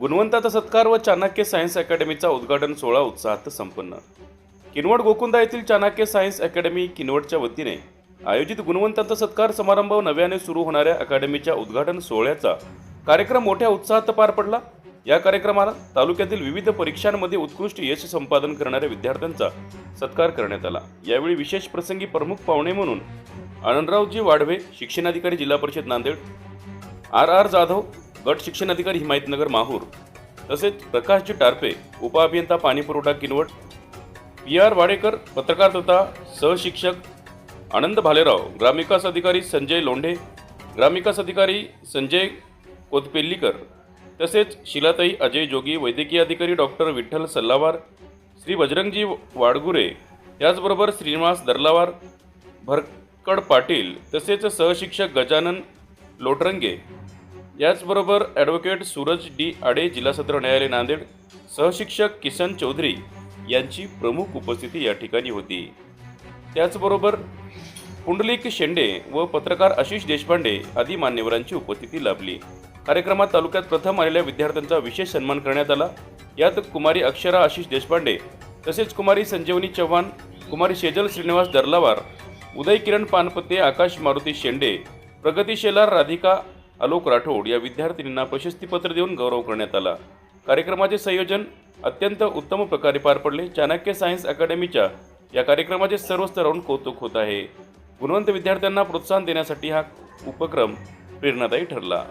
गुणवंताचा सत्कार व चाणक्य सायन्स अकॅडमीचा उद्घाटन सोहळा उत्साहात संपन्न. किनवट गोकुंदा येथील चाणक्य सायन्स अकॅडमी किनवटच्या वतीने आयोजित गुणवंतांचा सत्कार समारंभ नव्याने सुरू होणाऱ्या अकॅडमीच्या उद्घाटन सोहळ्याचा कार्यक्रम मोठ्या उत्साहात पार पडला. या कार्यक्रमाला तालुक्यातील विविध परीक्षांमध्ये उत्कृष्ट यश संपादन करणाऱ्या विद्यार्थ्यांचा सत्कार करण्यात आला. यावेळी विशेष प्रसंगी प्रमुख पाहुणे म्हणून आनंदरावजी वाढवे शिक्षणाधिकारी जिल्हा परिषद नांदेड आर आर जाधव गट शिक्षणाधिकारी हिमायतनगर माहूर तसेच प्रकाशजी टारपे उपअभियंता पाणीपुरवठा किनवट पी आर वाडेकर पत्रकार तथा सहशिक्षक आनंद भालेराव ग्रामविकास अधिकारी संजय लोंढे ग्रामविकास अधिकारी संजय कोतपेल्लीकर तसेच शिलाताई अजय जोगी वैद्यकीय अधिकारी डॉक्टर विठ्ठल सल्लावार श्री बजरंगजी वाडगुरे याचबरोबर श्रीनिवास दर्लावार भरकड पाटील तसेच सहशिक्षक गजानन लोटरंगे याचबरोबर ॲडव्होकेट सूरज डी आडे जिल्हा सत्र न्यायालय नांदेड सहशिक्षक किसन चौधरी यांची प्रमुख उपस्थिती या ठिकाणी होती. त्याचबरोबर पुंडलिक शेंडे व पत्रकार आशिष देशपांडे आदी मान्यवरांची उपस्थिती लाभली. कार्यक्रमात तालुक्यात प्रथम आलेल्या विद्यार्थ्यांचा विशेष सन्मान करण्यात आला. यात कुमारी अक्षरा आशिष देशपांडे तसेच कुमारी संजीवनी चव्हाण कुमारी शेजल श्रीनिवास दर्लावार उदय किरण पानपते आकाश मारुती शेंडे प्रगतीशेलार राधिका आलोक राठोड या विद्यार्थिनींना प्रशस्तीपत्र देऊन गौरव करण्यात आला. कार्यक्रमाचे संयोजन अत्यंत उत्तम प्रकारे पार पडले. चाणक्य सायन्स अकादमीच्या या कार्यक्रमाचे सर्व स्तरावरून कौतुक होत आहे. गुणवंत विद्यार्थ्यांना प्रोत्साहन देण्यासाठी हा उपक्रम प्रेरणादायी ठरला.